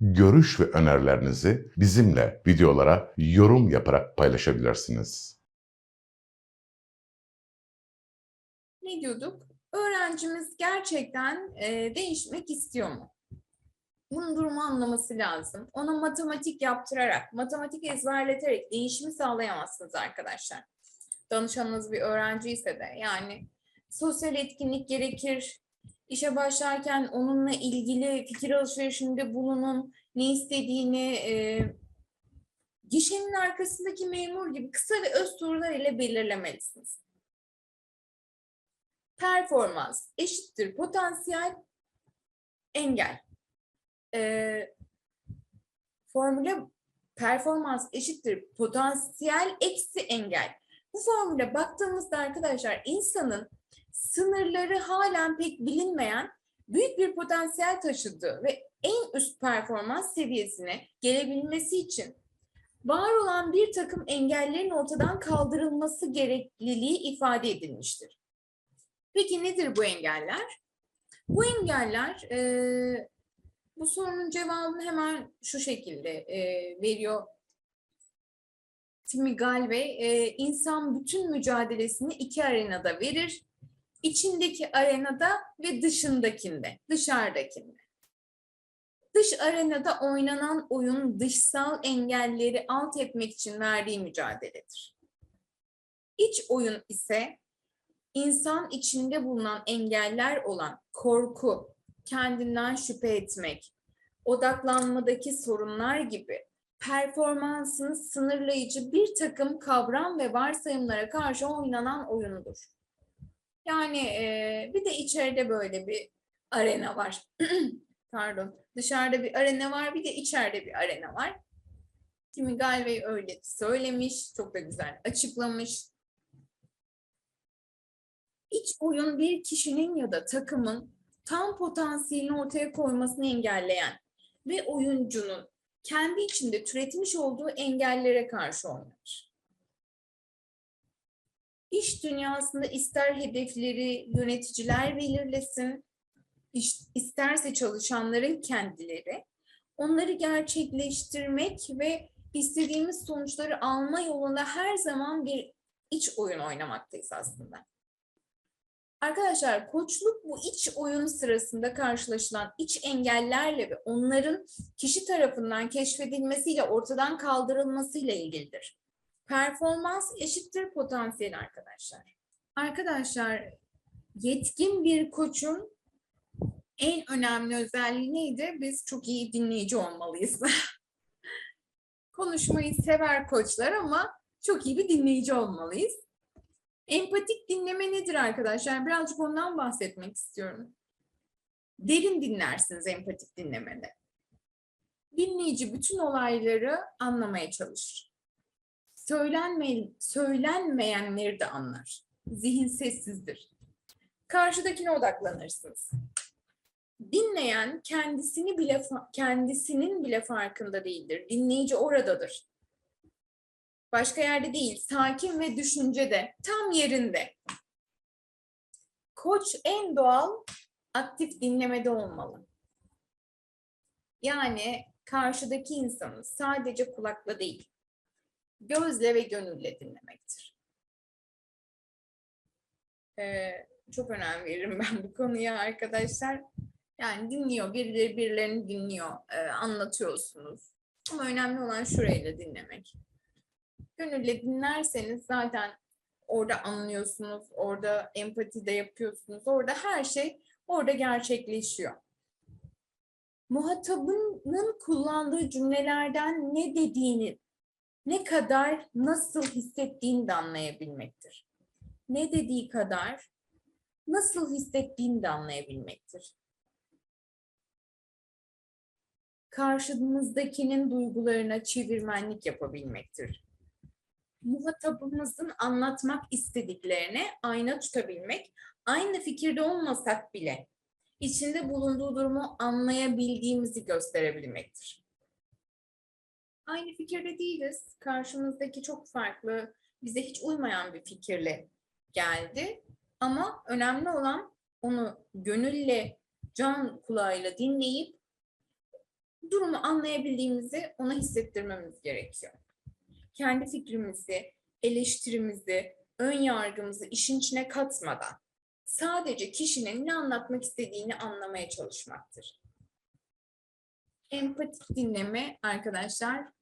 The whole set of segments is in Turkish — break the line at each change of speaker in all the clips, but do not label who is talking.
görüş ve önerilerinizi bizimle videolara yorum yaparak paylaşabilirsiniz.
Ne diyorduk? Öğrencimiz gerçekten e, değişmek istiyor mu? Bunun durumu anlaması lazım. Ona matematik yaptırarak, matematik ezberleterek değişimi sağlayamazsınız arkadaşlar. Danışanınız bir öğrenci ise de yani sosyal etkinlik gerekir. İşe başlarken onunla ilgili fikir alışverişinde bulunun. Ne istediğini e, gişenin arkasındaki memur gibi kısa ve öz sorular ile belirlemelisiniz performans eşittir potansiyel engel. Ee, formüle performans eşittir potansiyel eksi engel. Bu formüle baktığımızda arkadaşlar insanın sınırları halen pek bilinmeyen büyük bir potansiyel taşıdığı ve en üst performans seviyesine gelebilmesi için var olan bir takım engellerin ortadan kaldırılması gerekliliği ifade edilmiştir. Peki nedir bu engeller? Bu engeller e, bu sorunun cevabını hemen şu şekilde e, veriyor Timmy Galway. E, insan bütün mücadelesini iki arenada verir. İçindeki arenada ve dışındakinde, dışarıdakinde. Dış arenada oynanan oyun dışsal engelleri alt etmek için verdiği mücadeledir. İç oyun ise insan içinde bulunan engeller olan korku, kendinden şüphe etmek, odaklanmadaki sorunlar gibi performansını sınırlayıcı bir takım kavram ve varsayımlara karşı oynanan oyundur. Yani e, bir de içeride böyle bir arena var. Pardon. Dışarıda bir arena var, bir de içeride bir arena var. Kimi Galway öyle söylemiş, çok da güzel açıklamış. İç oyun bir kişinin ya da takımın tam potansiyelini ortaya koymasını engelleyen ve oyuncunun kendi içinde türetmiş olduğu engellere karşı oynanır. İş dünyasında ister hedefleri yöneticiler belirlesin, isterse çalışanların kendileri, onları gerçekleştirmek ve istediğimiz sonuçları alma yolunda her zaman bir iç oyun oynamaktayız aslında. Arkadaşlar koçluk bu iç oyun sırasında karşılaşılan iç engellerle ve onların kişi tarafından keşfedilmesiyle ortadan kaldırılmasıyla ilgilidir. Performans eşittir potansiyel arkadaşlar. Arkadaşlar yetkin bir koçun en önemli özelliği neydi? Biz çok iyi dinleyici olmalıyız. Konuşmayı sever koçlar ama çok iyi bir dinleyici olmalıyız. Empatik dinleme nedir arkadaşlar? Birazcık ondan bahsetmek istiyorum. Derin dinlersiniz empatik dinlemede. Dinleyici bütün olayları anlamaya çalışır. Söylenme, söylenmeyenleri de anlar. Zihin sessizdir. Karşıdakine odaklanırsınız. Dinleyen kendisini bile kendisinin bile farkında değildir. Dinleyici oradadır. Başka yerde değil, sakin ve düşüncede, tam yerinde. Koç en doğal aktif dinlemede olmalı. Yani karşıdaki insanı sadece kulakla değil, gözle ve gönülle dinlemektir. Ee, çok önem veririm ben bu konuya arkadaşlar. Yani dinliyor, birileri birilerini dinliyor, ee, anlatıyorsunuz. Ama önemli olan şurayla dinlemek gönülle dinlerseniz zaten orada anlıyorsunuz, orada empati de yapıyorsunuz, orada her şey orada gerçekleşiyor. Muhatabının kullandığı cümlelerden ne dediğini, ne kadar nasıl hissettiğini de anlayabilmektir. ne dediği kadar nasıl hissettiğini de anlayabilmektir. Karşımızdakinin duygularına çevirmenlik yapabilmektir. Muhatabımızın anlatmak istediklerine ayna tutabilmek, aynı fikirde olmasak bile içinde bulunduğu durumu anlayabildiğimizi gösterebilmektir. Aynı fikirde değiliz. Karşımızdaki çok farklı, bize hiç uymayan bir fikirle geldi. Ama önemli olan onu gönülle, can kulağıyla dinleyip durumu anlayabildiğimizi ona hissettirmemiz gerekiyor. Kendi fikrimizi, eleştirimizi, ön yargımızı işin içine katmadan sadece kişinin ne anlatmak istediğini anlamaya çalışmaktır. Empatik dinleme arkadaşlar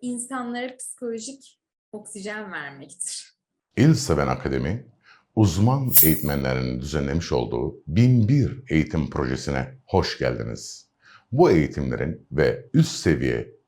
insanlara psikolojik oksijen vermektir.
İl Seven Akademi, uzman eğitmenlerin düzenlemiş olduğu 1001 eğitim projesine hoş geldiniz. Bu eğitimlerin ve üst seviye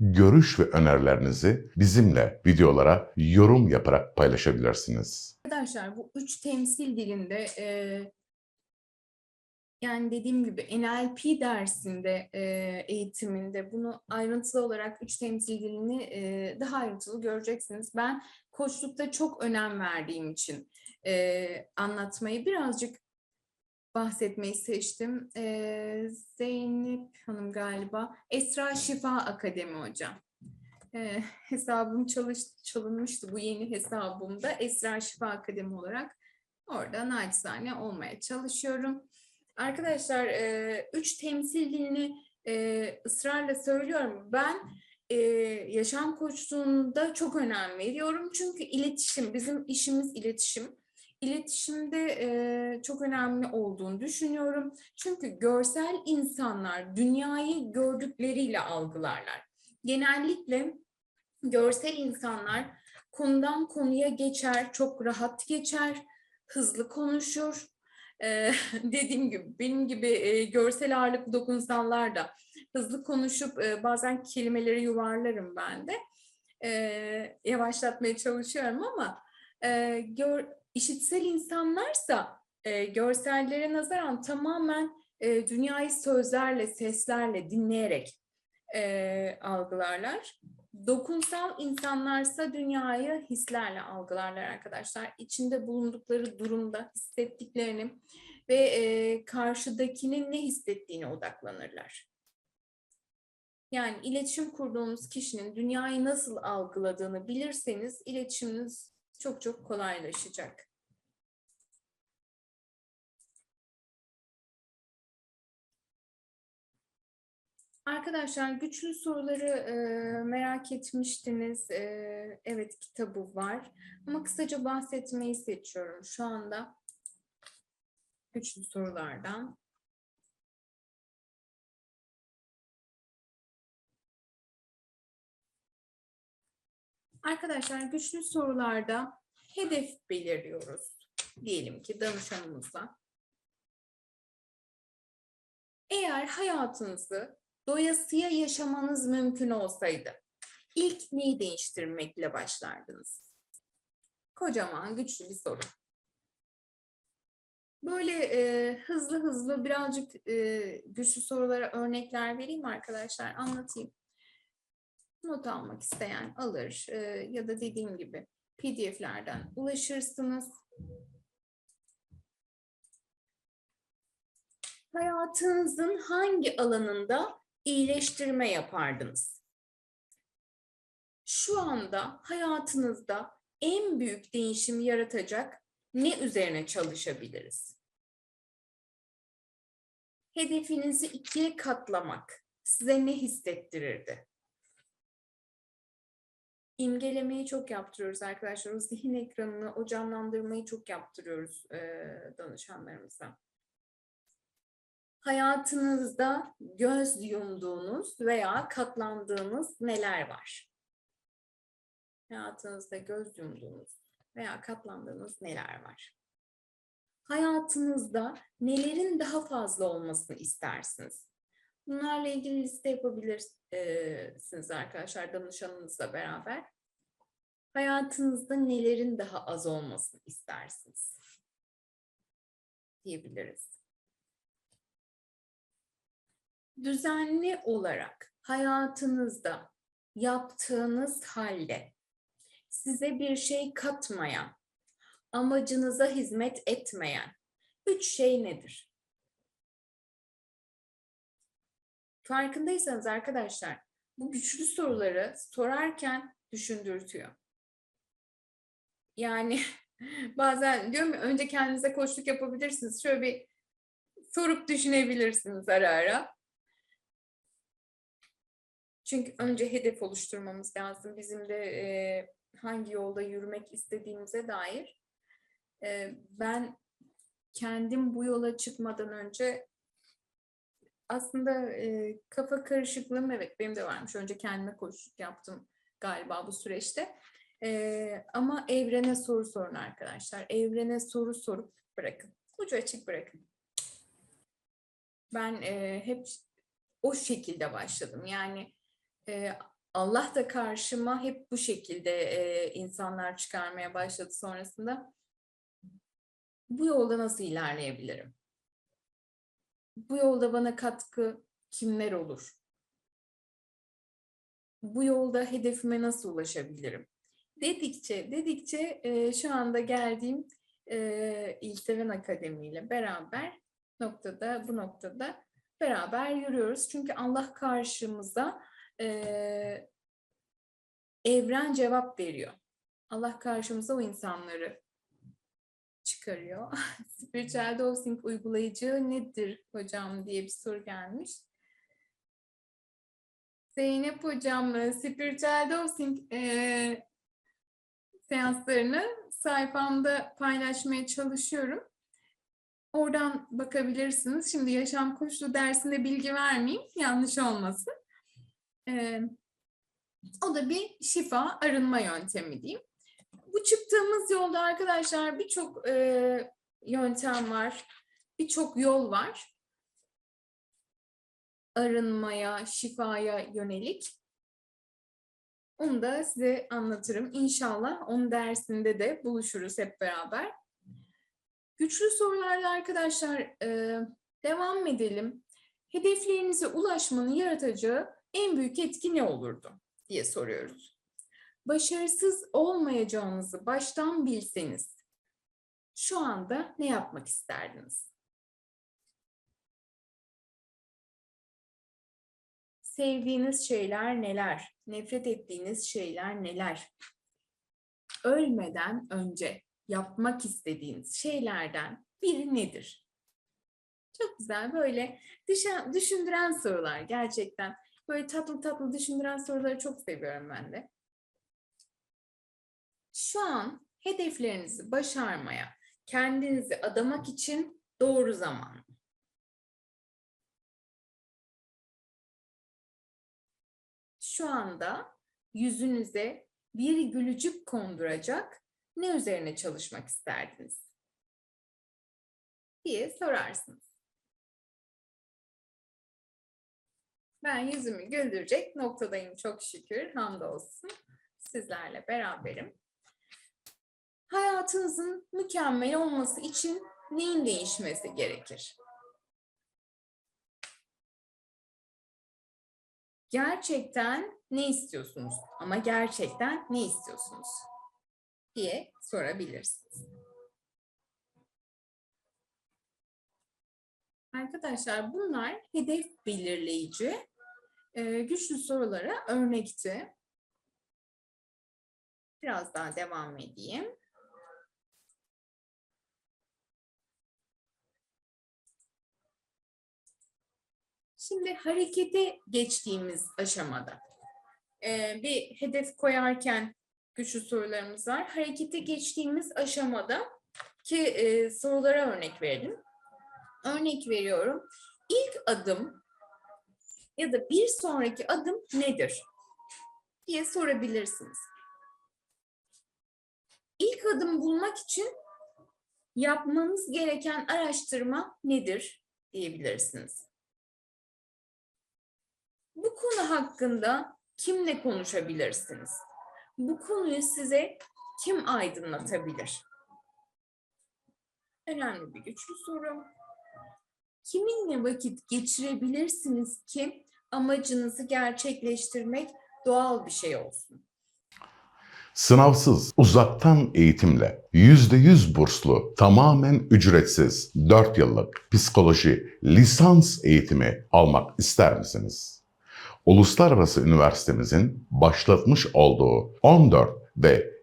görüş ve önerilerinizi bizimle videolara yorum yaparak paylaşabilirsiniz.
Arkadaşlar bu üç temsil dilinde e, yani dediğim gibi NLP dersinde e, eğitiminde bunu ayrıntılı olarak üç temsil dilini e, daha ayrıntılı göreceksiniz. Ben koçlukta çok önem verdiğim için e, anlatmayı birazcık bahsetmeyi seçtim. E, Zeynep Hanım galiba Esra Şifa Akademi hocam. E, hesabım çalış, çalınmıştı bu yeni hesabımda Esra Şifa Akademi olarak orada naçizane olmaya çalışıyorum. Arkadaşlar e, üç temsil dilini e, ısrarla söylüyorum. Ben e, yaşam koçluğunda çok önem veriyorum. Çünkü iletişim, bizim işimiz iletişim. İletişimde e, çok önemli olduğunu düşünüyorum. Çünkü görsel insanlar dünyayı gördükleriyle algılarlar. Genellikle görsel insanlar konudan konuya geçer, çok rahat geçer, hızlı konuşur. Ee, dediğim gibi benim gibi e, görsel ağırlıklı dokunsallar da hızlı konuşup e, bazen kelimeleri yuvarlarım ben de. Ee, yavaşlatmaya çalışıyorum ama e, gör, işitsel insanlarsa e, görsellere nazaran tamamen e, dünyayı sözlerle, seslerle, dinleyerek e, algılarlar. Dokunsal insanlarsa dünyayı hislerle algılarlar arkadaşlar. İçinde bulundukları durumda hissettiklerini ve e, karşıdakinin ne hissettiğine odaklanırlar. Yani iletişim kurduğunuz kişinin dünyayı nasıl algıladığını bilirseniz iletişiminiz çok çok kolaylaşacak. Arkadaşlar güçlü soruları e, merak etmiştiniz. E, evet kitabı var. Ama kısaca bahsetmeyi seçiyorum şu anda. Güçlü sorulardan. Arkadaşlar güçlü sorularda hedef belirliyoruz. Diyelim ki danışanımıza. Eğer hayatınızı doyasıya yaşamanız mümkün olsaydı ilk neyi değiştirmekle başlardınız? Kocaman güçlü bir soru. Böyle e, hızlı hızlı birazcık e, güçlü sorulara örnekler vereyim arkadaşlar anlatayım. Not almak isteyen alır e, ya da dediğim gibi PDF'lerden ulaşırsınız. Hayatınızın hangi alanında iyileştirme yapardınız? Şu anda hayatınızda en büyük değişimi yaratacak ne üzerine çalışabiliriz? Hedefinizi ikiye katlamak size ne hissettirirdi? İmgelemeyi çok yaptırıyoruz arkadaşlar. O zihin ekranını, o canlandırmayı çok yaptırıyoruz e, danışanlarımıza. Hayatınızda göz yumduğunuz veya katlandığınız neler var? Hayatınızda göz yumduğunuz veya katlandığınız neler var? Hayatınızda nelerin daha fazla olmasını istersiniz? Bunlarla ilgili liste yapabilirsiniz arkadaşlar danışanınızla beraber. Hayatınızda nelerin daha az olmasını istersiniz? Diyebiliriz. Düzenli olarak hayatınızda yaptığınız halde size bir şey katmayan, amacınıza hizmet etmeyen üç şey nedir? Farkındaysanız arkadaşlar bu güçlü soruları sorarken düşündürtüyor. Yani bazen diyorum ya önce kendinize koçluk yapabilirsiniz. Şöyle bir sorup düşünebilirsiniz ara ara. Çünkü önce hedef oluşturmamız lazım. Bizim de e, hangi yolda yürümek istediğimize dair. E, ben kendim bu yola çıkmadan önce aslında e, kafa karışıklığım evet benim de varmış. Önce kendime koçluk yaptım galiba bu süreçte. E, ama evrene soru sorun arkadaşlar. Evrene soru sorup bırakın. Ucu açık bırakın. Ben e, hep o şekilde başladım. Yani e, Allah da karşıma hep bu şekilde e, insanlar çıkarmaya başladı sonrasında. Bu yolda nasıl ilerleyebilirim? Bu yolda bana katkı kimler olur? Bu yolda hedefime nasıl ulaşabilirim? Dedikçe, dedikçe e, şu anda geldiğim e, İlseven Akademi ile beraber noktada, bu noktada beraber yürüyoruz. Çünkü Allah karşımıza e, evren cevap veriyor. Allah karşımıza o insanları çıkarıyor. Spiritual dosing uygulayıcı nedir hocam diye bir soru gelmiş. Zeynep hocam, e, Spiritual dosing e, seanslarını sayfamda paylaşmaya çalışıyorum. Oradan bakabilirsiniz. Şimdi yaşam koşulu dersinde bilgi vermeyeyim, yanlış olmasın. Ee, o da bir şifa arınma yöntemi diyeyim. Bu çıktığımız yolda arkadaşlar birçok e, yöntem var, birçok yol var. Arınmaya, şifaya yönelik. Onu da size anlatırım. İnşallah onun dersinde de buluşuruz hep beraber. Güçlü sorularla arkadaşlar e, devam edelim. Hedeflerinize ulaşmanın yaratacağı en büyük etki ne olurdu diye soruyoruz. Başarısız olmayacağınızı baştan bilseniz şu anda ne yapmak isterdiniz? Sevdiğiniz şeyler neler? Nefret ettiğiniz şeyler neler? Ölmeden önce yapmak istediğiniz şeylerden biri nedir? Çok güzel böyle düşündüren sorular gerçekten. Böyle tatlı tatlı düşündüren soruları çok seviyorum ben de. Şu an hedeflerinizi başarmaya, kendinizi adamak için doğru zaman. Şu anda yüzünüze bir gülücük konduracak ne üzerine çalışmak isterdiniz? diye sorarsınız. Ben yüzümü güldürecek noktadayım çok şükür, hamdolsun. Sizlerle beraberim. Hayatınızın mükemmel olması için neyin değişmesi gerekir? Gerçekten ne istiyorsunuz? Ama gerçekten ne istiyorsunuz? diye sorabilirsiniz. Arkadaşlar bunlar hedef belirleyici e, güçlü sorulara örnekti. Biraz daha devam edeyim. Şimdi harekete geçtiğimiz aşamada e, bir hedef koyarken güçlü sorularımız var. Harekete geçtiğimiz aşamada ki e, sorulara örnek verelim. Örnek veriyorum. ilk adım ya da bir sonraki adım nedir diye sorabilirsiniz. İlk adım bulmak için yapmanız gereken araştırma nedir diyebilirsiniz. Bu konu hakkında kimle konuşabilirsiniz? Bu konuyu size kim aydınlatabilir? Önemli bir güçlü soru. Kiminle vakit geçirebilirsiniz ki amacınızı gerçekleştirmek doğal bir şey olsun?
Sınavsız, uzaktan eğitimle %100 burslu, tamamen ücretsiz 4 yıllık psikoloji lisans eğitimi almak ister misiniz? Uluslararası Üniversitemizin başlatmış olduğu 14 ve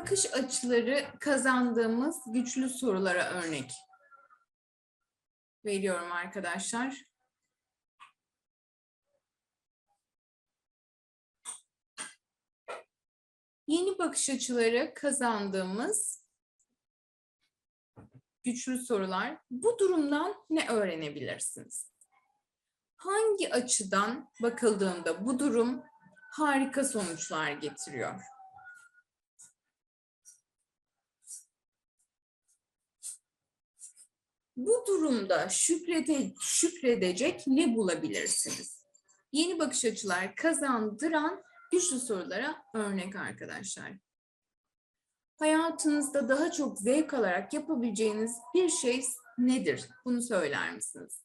bakış açıları kazandığımız güçlü sorulara örnek veriyorum arkadaşlar. Yeni bakış açıları kazandığımız güçlü sorular. Bu durumdan ne öğrenebilirsiniz? Hangi açıdan bakıldığında bu durum harika sonuçlar getiriyor? Bu durumda şükrede, şükredecek ne bulabilirsiniz? Yeni bakış açılar kazandıran güçlü sorulara örnek arkadaşlar. Hayatınızda daha çok zevk alarak yapabileceğiniz bir şey nedir? Bunu söyler misiniz?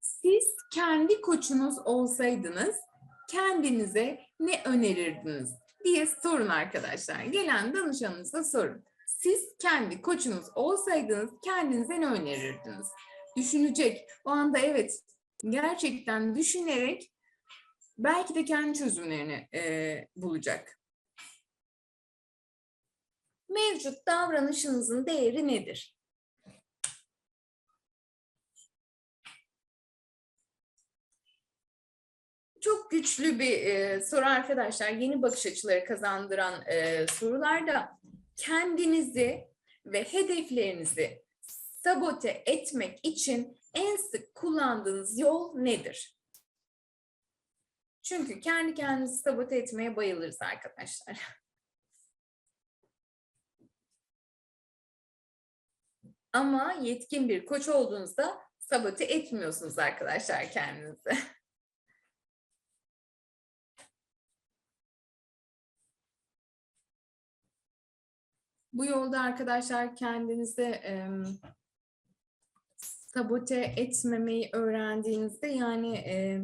Siz kendi koçunuz olsaydınız kendinize ne önerirdiniz diye sorun arkadaşlar. Gelen danışanınıza sorun. Siz kendi koçunuz olsaydınız kendinize ne önerirdiniz? Düşünecek. O anda evet gerçekten düşünerek belki de kendi çözümlerini e, bulacak. Mevcut davranışınızın değeri nedir? Çok güçlü bir e, soru arkadaşlar. Yeni bakış açıları kazandıran e, sorularda kendinizi ve hedeflerinizi sabote etmek için en sık kullandığınız yol nedir? Çünkü kendi kendimizi sabote etmeye bayılırız arkadaşlar. Ama yetkin bir koç olduğunuzda sabote etmiyorsunuz arkadaşlar kendinizi. Bu yolda arkadaşlar kendinizi em, sabote etmemeyi öğrendiğinizde yani e,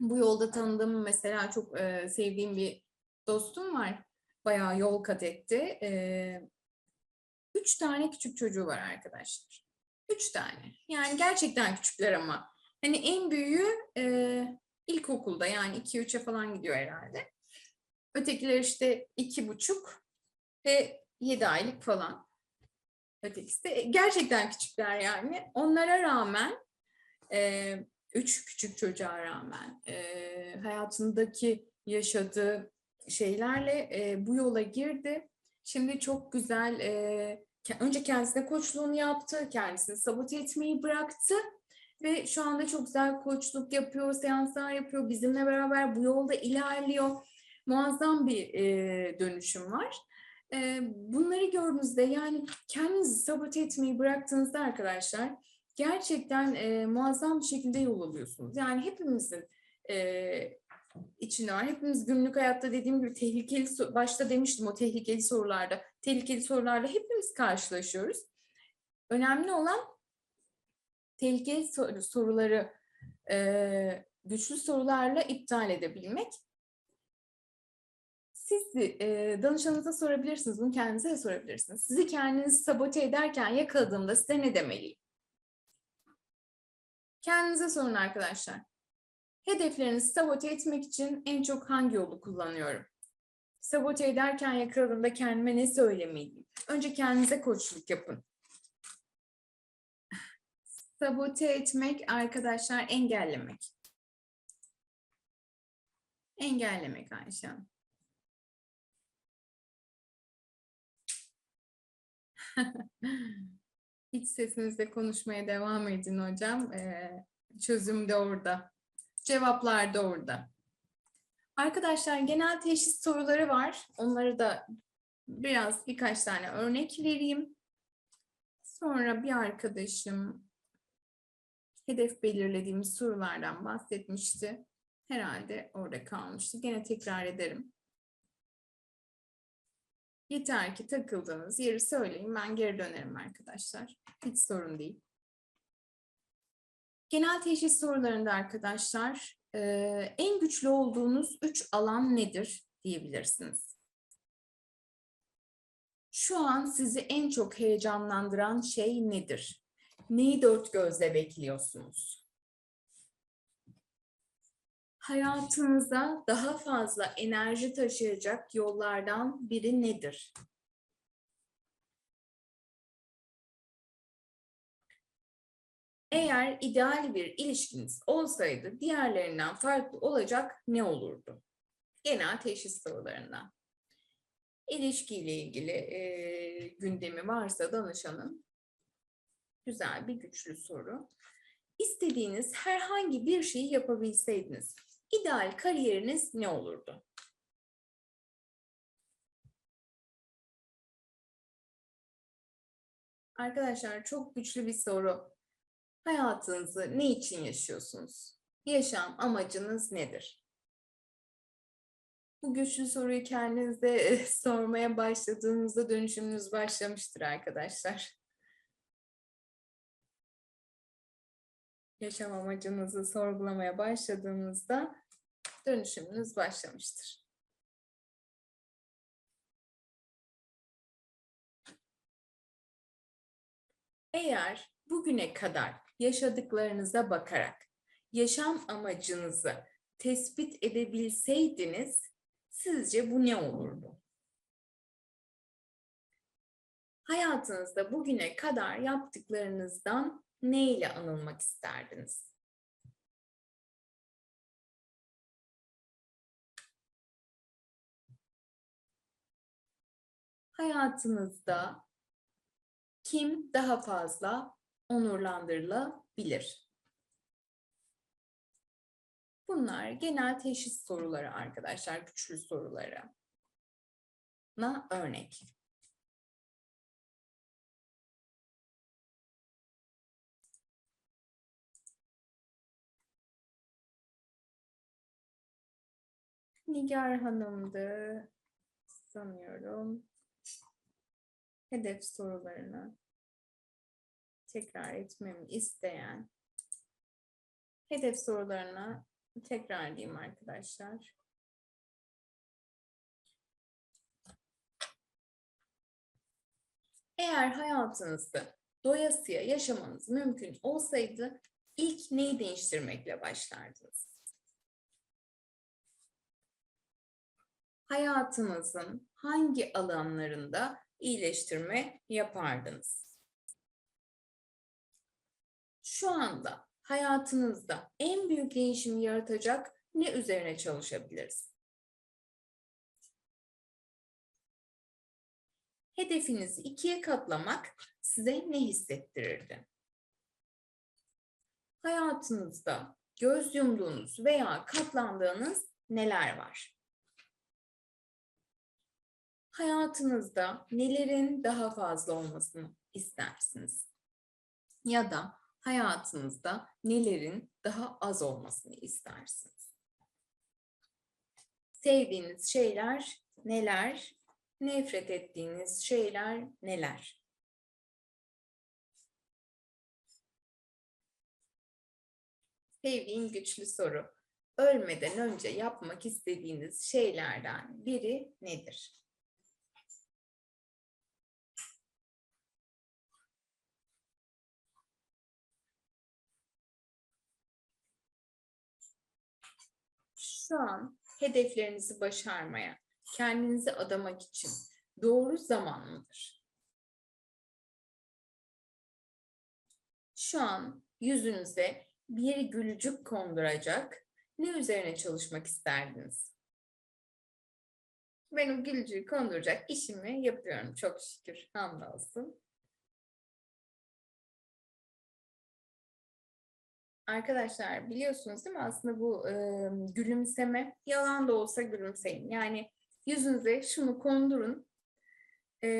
bu yolda tanıdığım mesela çok e, sevdiğim bir dostum var. Bayağı yol kat etti. E, üç tane küçük çocuğu var arkadaşlar. Üç tane. Yani gerçekten küçükler ama. Hani en büyüğü e, ilkokulda yani 2-3'e falan gidiyor herhalde. Ötekiler işte iki buçuk ve 7 aylık falan. Ötekisi de gerçekten küçükler yani. Onlara rağmen e, üç küçük çocuğa rağmen e, hayatındaki yaşadığı şeylerle e, bu yola girdi. Şimdi çok güzel e, önce kendisine koçluğunu yaptı, kendisini sabote etmeyi bıraktı ve şu anda çok güzel koçluk yapıyor, seanslar yapıyor, bizimle beraber bu yolda ilerliyor. Muazzam bir e, dönüşüm var. Bunları gördüğünüzde yani kendinizi sabote etmeyi bıraktığınızda arkadaşlar gerçekten muazzam bir şekilde yol alıyorsunuz. Yani hepimizin e, içinde var. Hepimiz günlük hayatta dediğim gibi tehlikeli, başta demiştim o tehlikeli sorularda, tehlikeli sorularla hepimiz karşılaşıyoruz. Önemli olan tehlikeli sor- soruları güçlü sorularla iptal edebilmek. Siz e, danışanınıza sorabilirsiniz, bunu kendinize de sorabilirsiniz. Sizi kendinizi sabote ederken yakaladığımda size ne demeliyim? Kendinize sorun arkadaşlar. Hedeflerinizi sabote etmek için en çok hangi yolu kullanıyorum? Sabote ederken yakaladığımda kendime ne söylemeliyim? Önce kendinize koçluk yapın. Sabote etmek arkadaşlar engellemek. Engellemek Ayşe Hanım. İç sesinizle konuşmaya devam edin hocam. Ee, çözüm de orada. Cevaplar da orada. Arkadaşlar genel teşhis soruları var. Onları da biraz birkaç tane örnek vereyim. Sonra bir arkadaşım hedef belirlediğimiz sorulardan bahsetmişti. Herhalde orada kalmıştı. Gene tekrar ederim. Yeter ki takıldığınız yeri söyleyin. Ben geri dönerim arkadaşlar. Hiç sorun değil. Genel teşhis sorularında arkadaşlar eee, en güçlü olduğunuz üç alan nedir diyebilirsiniz. Şu an sizi en çok heyecanlandıran şey nedir? Neyi dört gözle bekliyorsunuz? Hayatınıza daha fazla enerji taşıyacak yollardan biri nedir? Eğer ideal bir ilişkiniz olsaydı diğerlerinden farklı olacak ne olurdu? Genel teşhis sorularından. İlişkiyle ilgili e, gündemi varsa danışanın güzel bir güçlü soru. İstediğiniz herhangi bir şeyi yapabilseydiniz ideal kariyeriniz ne olurdu? Arkadaşlar çok güçlü bir soru. Hayatınızı ne için yaşıyorsunuz? Yaşam amacınız nedir? Bu güçlü soruyu kendinize sormaya başladığınızda dönüşümünüz başlamıştır arkadaşlar. Yaşam amacınızı sorgulamaya başladığınızda dönüşümünüz başlamıştır. Eğer bugüne kadar yaşadıklarınıza bakarak yaşam amacınızı tespit edebilseydiniz sizce bu ne olurdu? Hayatınızda bugüne kadar yaptıklarınızdan ne ile anılmak isterdiniz? Hayatınızda kim daha fazla onurlandırılabilir? Bunlar genel teşhis soruları arkadaşlar, güçlü soruları. Na örnek. Nigar Hanım'dı sanıyorum. Hedef sorularını tekrar etmemi isteyen hedef sorularına tekrar diyeyim arkadaşlar. Eğer hayatınızda doyasıya yaşamanız mümkün olsaydı ilk neyi değiştirmekle başlardınız? Hayatınızın hangi alanlarında iyileştirme yapardınız? Şu anda hayatınızda en büyük değişimi yaratacak ne üzerine çalışabiliriz? Hedefinizi ikiye katlamak size ne hissettirirdi? Hayatınızda göz yumduğunuz veya katlandığınız neler var? Hayatınızda nelerin daha fazla olmasını istersiniz? Ya da hayatınızda nelerin daha az olmasını istersiniz? Sevdiğiniz şeyler neler? Nefret ettiğiniz şeyler neler? Sevdiğin güçlü soru. Ölmeden önce yapmak istediğiniz şeylerden biri nedir? Şu an hedeflerinizi başarmaya, kendinizi adamak için doğru zaman mıdır? Şu an yüzünüze bir gülücük konduracak ne üzerine çalışmak isterdiniz? Ben o gülücüğü konduracak işimi yapıyorum çok şükür. Hamdolsun. Arkadaşlar biliyorsunuz değil mi? Aslında bu e, gülümseme yalan da olsa gülümseyin. Yani yüzünüze şunu kondurun. E,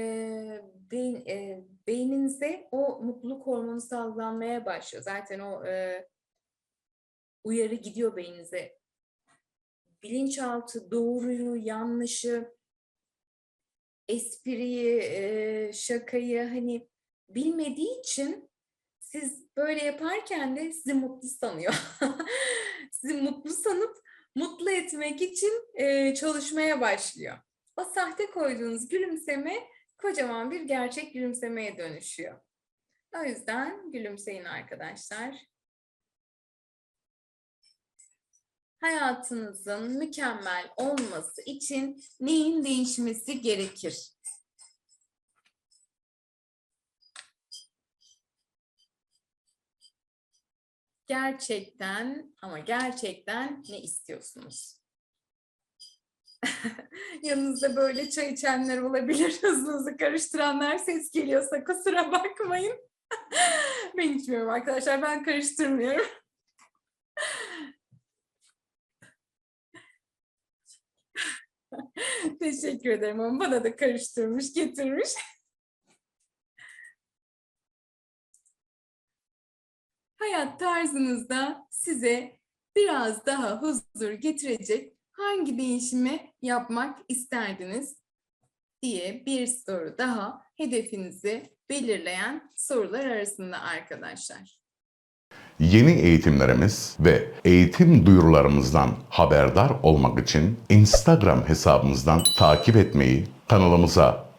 beyin, e, beyninize o mutluluk hormonu salgılanmaya başlıyor. Zaten o e, uyarı gidiyor beyninize. Bilinçaltı doğruyu, yanlışı, espriyi, e, şakayı hani bilmediği için siz böyle yaparken de sizi mutlu sanıyor. sizi mutlu sanıp mutlu etmek için e, çalışmaya başlıyor. O sahte koyduğunuz gülümseme kocaman bir gerçek gülümsemeye dönüşüyor. O yüzden gülümseyin arkadaşlar. Hayatınızın mükemmel olması için neyin değişmesi gerekir? Gerçekten ama gerçekten ne istiyorsunuz? Yanınızda böyle çay içenler olabilir. Hızlı hızlı karıştıranlar ses geliyorsa kusura bakmayın. ben içmiyorum arkadaşlar. Ben karıştırmıyorum. Teşekkür ederim ama bana da karıştırmış, getirmiş. Hayat tarzınızda size biraz daha huzur getirecek hangi değişimi yapmak isterdiniz diye bir soru daha hedefinizi belirleyen sorular arasında arkadaşlar.
Yeni eğitimlerimiz ve eğitim duyurularımızdan haberdar olmak için Instagram hesabımızdan takip etmeyi, kanalımıza